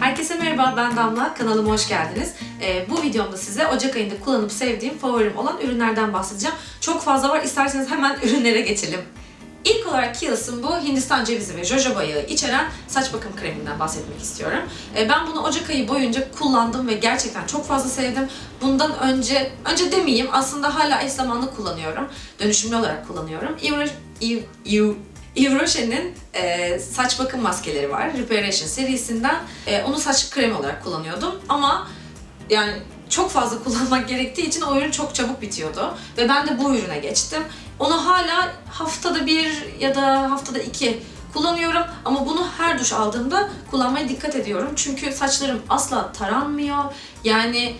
Herkese merhaba, ben Damla. Kanalıma hoş geldiniz. Ee, bu videomda size Ocak ayında kullanıp sevdiğim, favorim olan ürünlerden bahsedeceğim. Çok fazla var, isterseniz hemen ürünlere geçelim. İlk olarak Kiehl's'ın bu Hindistan cevizi ve jojoba yağı içeren saç bakım kreminden bahsetmek istiyorum. Ee, ben bunu Ocak ayı boyunca kullandım ve gerçekten çok fazla sevdim. Bundan önce, önce demeyeyim aslında hala eş zamanlı kullanıyorum. Dönüşümlü olarak kullanıyorum. Yves, Yves, Yves, Yves Rocher'in e, saç bakım maskeleri var. Reparation serisinden. E, onu saç kremi olarak kullanıyordum ama yani çok fazla kullanmak gerektiği için o ürün çok çabuk bitiyordu. Ve ben de bu ürüne geçtim. Onu hala haftada bir ya da haftada iki kullanıyorum ama bunu her duş aldığımda kullanmaya dikkat ediyorum. Çünkü saçlarım asla taranmıyor. Yani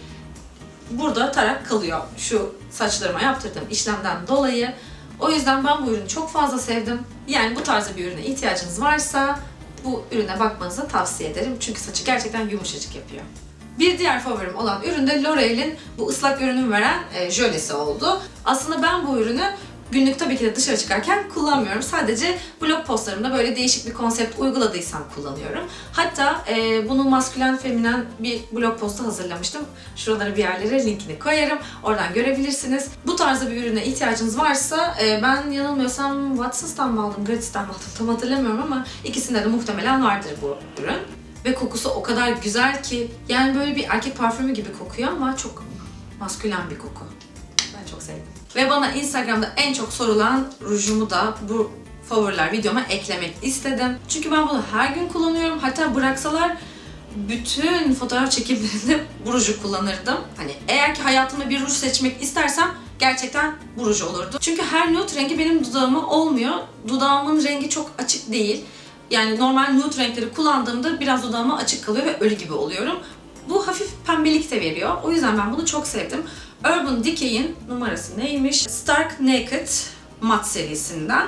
burada tarak kalıyor şu saçlarıma yaptırdığım işlemden dolayı. O yüzden ben bu ürünü çok fazla sevdim. Yani bu tarzda bir ürüne ihtiyacınız varsa bu ürüne bakmanızı tavsiye ederim. Çünkü saçı gerçekten yumuşacık yapıyor. Bir diğer favorim olan ürün de L'Oreal'in bu ıslak görünüm veren e, jölesi oldu. Aslında ben bu ürünü günlük tabii ki de dışarı çıkarken kullanmıyorum. Sadece blog postlarımda böyle değişik bir konsept uyguladıysam kullanıyorum. Hatta e, bunu maskülen feminen bir blog postu hazırlamıştım. Şuralara bir yerlere linkini koyarım. Oradan görebilirsiniz. Bu tarzda bir ürüne ihtiyacınız varsa e, ben yanılmıyorsam Watsons'tan mı aldım, Gratis'ten mi aldım tam hatırlamıyorum ama ikisinde de muhtemelen vardır bu ürün. Ve kokusu o kadar güzel ki yani böyle bir erkek parfümü gibi kokuyor ama çok maskülen bir koku. Ve bana Instagram'da en çok sorulan rujumu da bu favoriler videoma eklemek istedim. Çünkü ben bunu her gün kullanıyorum. Hatta bıraksalar bütün fotoğraf çekimlerinde bu ruju kullanırdım. Hani eğer ki hayatımda bir ruj seçmek istersem gerçekten bu ruj olurdu. Çünkü her nude rengi benim dudağıma olmuyor. Dudağımın rengi çok açık değil. Yani normal nude renkleri kullandığımda biraz dudağıma açık kalıyor ve ölü gibi oluyorum. Bu hafif pembelik de veriyor. O yüzden ben bunu çok sevdim. Urban Decay'in numarası neymiş? Stark Naked Matte serisinden.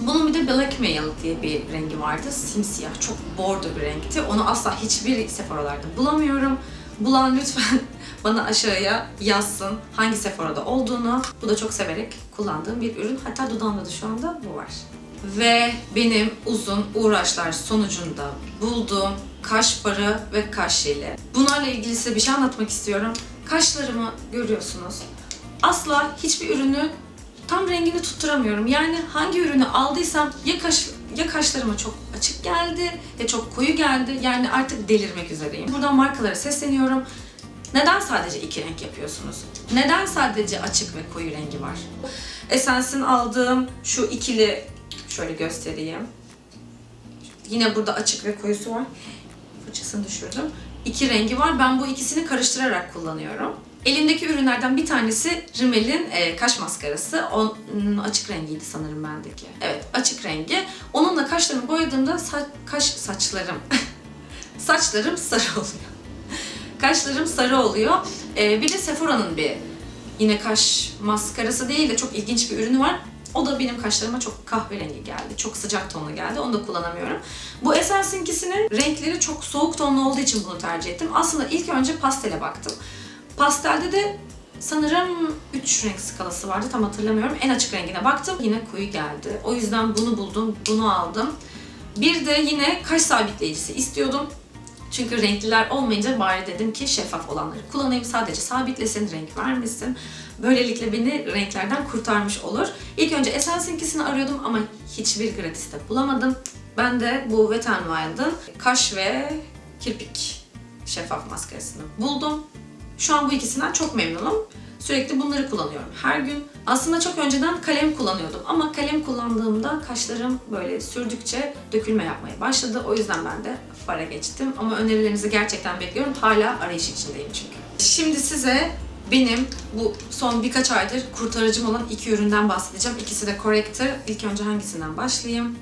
Bunun bir de Blackmail diye bir rengi vardı. Simsiyah, çok bordo bir renkti. Onu asla hiçbir Sephora'larda bulamıyorum. Bulan lütfen bana aşağıya yazsın hangi Sephora'da olduğunu. Bu da çok severek kullandığım bir ürün. Hatta dudağımda da şu anda bu var. Ve benim uzun uğraşlar sonucunda bulduğum kaş farı ve kaş jeli. Bunlarla ilgili size bir şey anlatmak istiyorum. Kaşlarımı görüyorsunuz. Asla hiçbir ürünü tam rengini tutturamıyorum. Yani hangi ürünü aldıysam ya kaş ya kaşlarıma çok açık geldi ya çok koyu geldi. Yani artık delirmek üzereyim. Buradan markalara sesleniyorum. Neden sadece iki renk yapıyorsunuz? Neden sadece açık ve koyu rengi var? Essence'in aldığım şu ikili şöyle göstereyim. Yine burada açık ve koyusu var. Fırçasını düşürdüm. İki rengi var. Ben bu ikisini karıştırarak kullanıyorum. Elimdeki ürünlerden bir tanesi Rimmel'in e, kaş maskarası. Onun açık rengiydi sanırım bendeki. Evet, açık rengi. Onunla kaşlarımı boyadığımda sa- kaş saçlarım saçlarım sarı oluyor. Kaşlarım sarı oluyor. E, bir de Sephora'nın bir yine kaş maskarası değil de çok ilginç bir ürünü var. O da benim kaşlarıma çok kahverengi geldi. Çok sıcak tonlu geldi. Onu da kullanamıyorum. Bu Essence'inkisinin renkleri çok soğuk tonlu olduğu için bunu tercih ettim. Aslında ilk önce pastele baktım. Pastelde de sanırım 3 renk skalası vardı. Tam hatırlamıyorum. En açık rengine baktım. Yine koyu geldi. O yüzden bunu buldum. Bunu aldım. Bir de yine kaş sabitleyicisi istiyordum. Çünkü renkliler olmayınca bari dedim ki şeffaf olanları kullanayım. Sadece sabitlesin, renk vermesin. Böylelikle beni renklerden kurtarmış olur. İlk önce Essence'inkisini arıyordum ama hiçbir gratis'te bulamadım. Ben de bu Wet n Wild'ın kaş ve kirpik şeffaf maskarasını buldum. Şu an bu ikisinden çok memnunum. Sürekli bunları kullanıyorum her gün. Aslında çok önceden kalem kullanıyordum ama kalem kullandığımda kaşlarım böyle sürdükçe dökülme yapmaya başladı. O yüzden ben de fara geçtim. Ama önerilerinizi gerçekten bekliyorum. Hala arayış içindeyim çünkü. Şimdi size benim bu son birkaç aydır kurtarıcım olan iki üründen bahsedeceğim. İkisi de Corrector. İlk önce hangisinden başlayayım?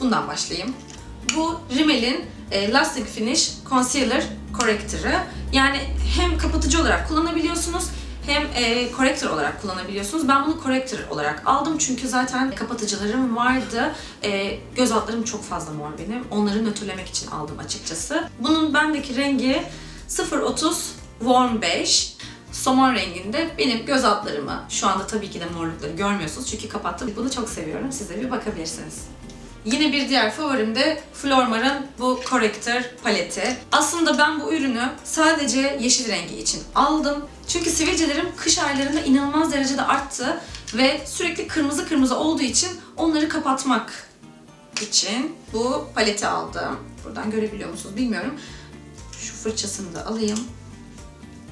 Bundan başlayayım. Bu Rimmel'in e, Lasting Finish Concealer Corrector'ı. Yani hem kapatıcı olarak kullanabiliyorsunuz hem e, corrector olarak kullanabiliyorsunuz. Ben bunu corrector olarak aldım çünkü zaten kapatıcılarım vardı. E, göz altlarım çok fazla mor benim. Onları nötrlemek için aldım açıkçası. Bunun bendeki rengi 030 Warm Beige. Somon renginde benim göz altlarımı, şu anda tabii ki de morlukları görmüyorsunuz çünkü kapattım. Bunu çok seviyorum. Siz de bir bakabilirsiniz. Yine bir diğer favorim de Flormar'ın bu Corrector paleti. Aslında ben bu ürünü sadece yeşil rengi için aldım. Çünkü sivilcelerim kış aylarında inanılmaz derecede arttı ve sürekli kırmızı kırmızı olduğu için onları kapatmak için bu paleti aldım. Buradan görebiliyor musunuz bilmiyorum. Şu fırçasını da alayım.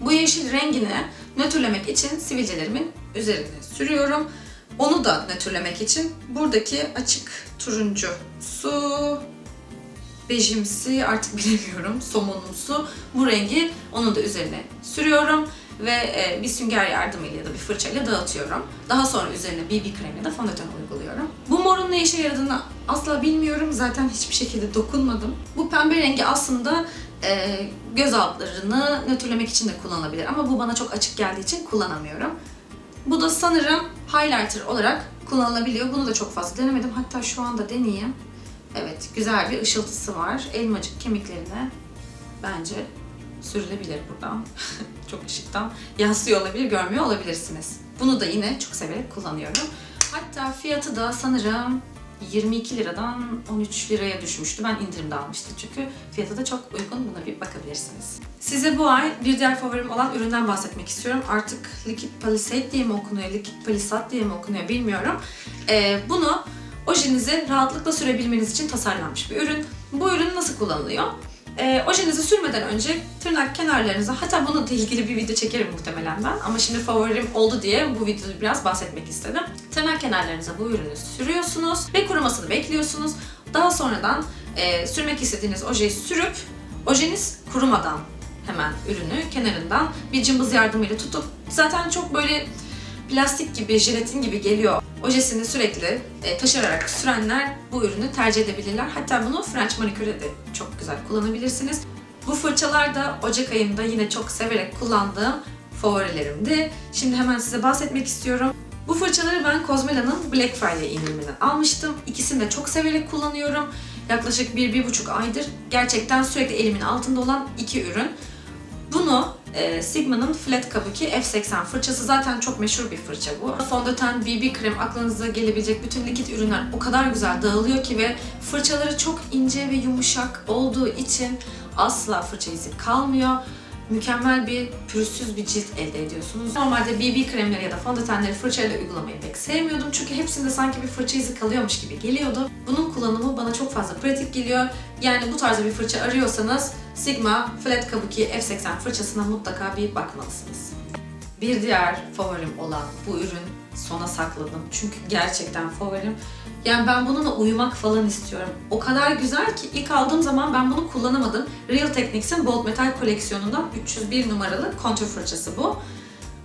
Bu yeşil rengini nötrlemek için sivilcelerimin üzerine sürüyorum. Onu da nötrlemek için buradaki açık turuncu su, bejimsi artık bilemiyorum somonumsu bu rengi onun da üzerine sürüyorum ve e, bir sünger yardımıyla ya da bir fırçayla dağıtıyorum. Daha sonra üzerine BB kremi ya da fondöten uyguluyorum. Bu morun ne işe yaradığını asla bilmiyorum. Zaten hiçbir şekilde dokunmadım. Bu pembe rengi aslında e, göz altlarını nötrlemek için de kullanılabilir ama bu bana çok açık geldiği için kullanamıyorum. Bu da sanırım highlighter olarak kullanılabiliyor. Bunu da çok fazla denemedim. Hatta şu anda deneyeyim. Evet, güzel bir ışıltısı var. Elmacık kemiklerine bence sürülebilir buradan. çok ışıktan yansıyor olabilir, görmüyor olabilirsiniz. Bunu da yine çok severek kullanıyorum. Hatta fiyatı da sanırım 22 liradan 13 liraya düşmüştü. Ben indirimde almıştım çünkü fiyatı da çok uygun. Buna bir bakabilirsiniz. Size bu ay bir diğer favorim olan üründen bahsetmek istiyorum. Artık Liquid Palisade diye mi okunuyor, Liquid Palisade diye mi okunuyor bilmiyorum. Ee, bunu ojenizi rahatlıkla sürebilmeniz için tasarlanmış bir ürün. Bu ürün nasıl kullanılıyor? Ee, ojenizi sürmeden önce tırnak kenarlarınıza, hatta bununla ilgili bir video çekerim muhtemelen ben ama şimdi favorim oldu diye bu videoda biraz bahsetmek istedim. Tırnak kenarlarınıza bu ürünü sürüyorsunuz ve kurumasını bekliyorsunuz. Daha sonradan e, sürmek istediğiniz ojeyi sürüp ojeniz kurumadan hemen ürünü kenarından bir cımbız yardımıyla tutup zaten çok böyle plastik gibi, jelatin gibi geliyor. Ojesini sürekli e, taşırarak sürenler bu ürünü tercih edebilirler. Hatta bunu French maniküre de çok güzel kullanabilirsiniz. Bu fırçalar da Ocak ayında yine çok severek kullandığım favorilerimdi. Şimdi hemen size bahsetmek istiyorum. Bu fırçaları ben Cosmela'nın Black Friday indiriminden almıştım. İkisini de çok severek kullanıyorum. Yaklaşık bir, bir buçuk aydır gerçekten sürekli elimin altında olan iki ürün. Bunu e, Sigma'nın Flat Kabuki F80 fırçası zaten çok meşhur bir fırça bu. Fondöten, BB krem, aklınıza gelebilecek bütün likit ürünler o kadar güzel dağılıyor ki ve fırçaları çok ince ve yumuşak olduğu için asla fırça izi kalmıyor. Mükemmel bir pürüzsüz bir cilt elde ediyorsunuz. Normalde BB kremleri ya da fondötenleri fırçayla uygulamayı pek sevmiyordum. Çünkü hepsinde sanki bir fırça izi kalıyormuş gibi geliyordu. Bunun kullanımı bana çok fazla pratik geliyor. Yani bu tarzda bir fırça arıyorsanız Sigma Flat Kabuki F80 fırçasına mutlaka bir bakmalısınız. Bir diğer favorim olan bu ürün sona sakladım. Çünkü gerçekten favorim. Yani ben bununla uyumak falan istiyorum. O kadar güzel ki ilk aldığım zaman ben bunu kullanamadım. Real Techniques'in Bold Metal koleksiyonundan 301 numaralı kontür fırçası bu.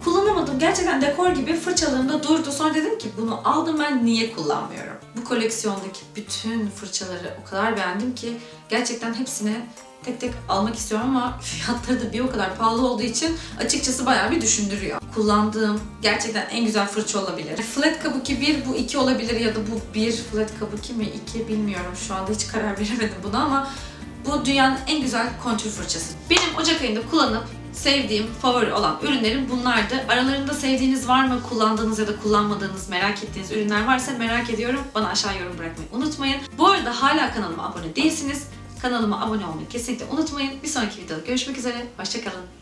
Kullanamadım. Gerçekten dekor gibi fırçalarımda durdu. Sonra dedim ki bunu aldım ben niye kullanmıyorum? Bu koleksiyondaki bütün fırçaları o kadar beğendim ki gerçekten hepsini tek tek almak istiyorum ama fiyatları da bir o kadar pahalı olduğu için açıkçası bayağı bir düşündürüyor. Kullandığım gerçekten en güzel fırça olabilir. Flat Kabuki 1 bu 2 olabilir ya da bu 1 Flat Kabuki mi 2 bilmiyorum şu anda hiç karar veremedim buna ama bu dünyanın en güzel kontür fırçası. Benim Ocak ayında kullanıp sevdiğim, favori olan ürünlerim bunlardı. Aralarında sevdiğiniz var mı? Kullandığınız ya da kullanmadığınız, merak ettiğiniz ürünler varsa merak ediyorum. Bana aşağı yorum bırakmayı unutmayın. Bu arada hala kanalıma abone değilsiniz. Kanalıma abone olmayı kesinlikle unutmayın. Bir sonraki videoda görüşmek üzere. Hoşçakalın.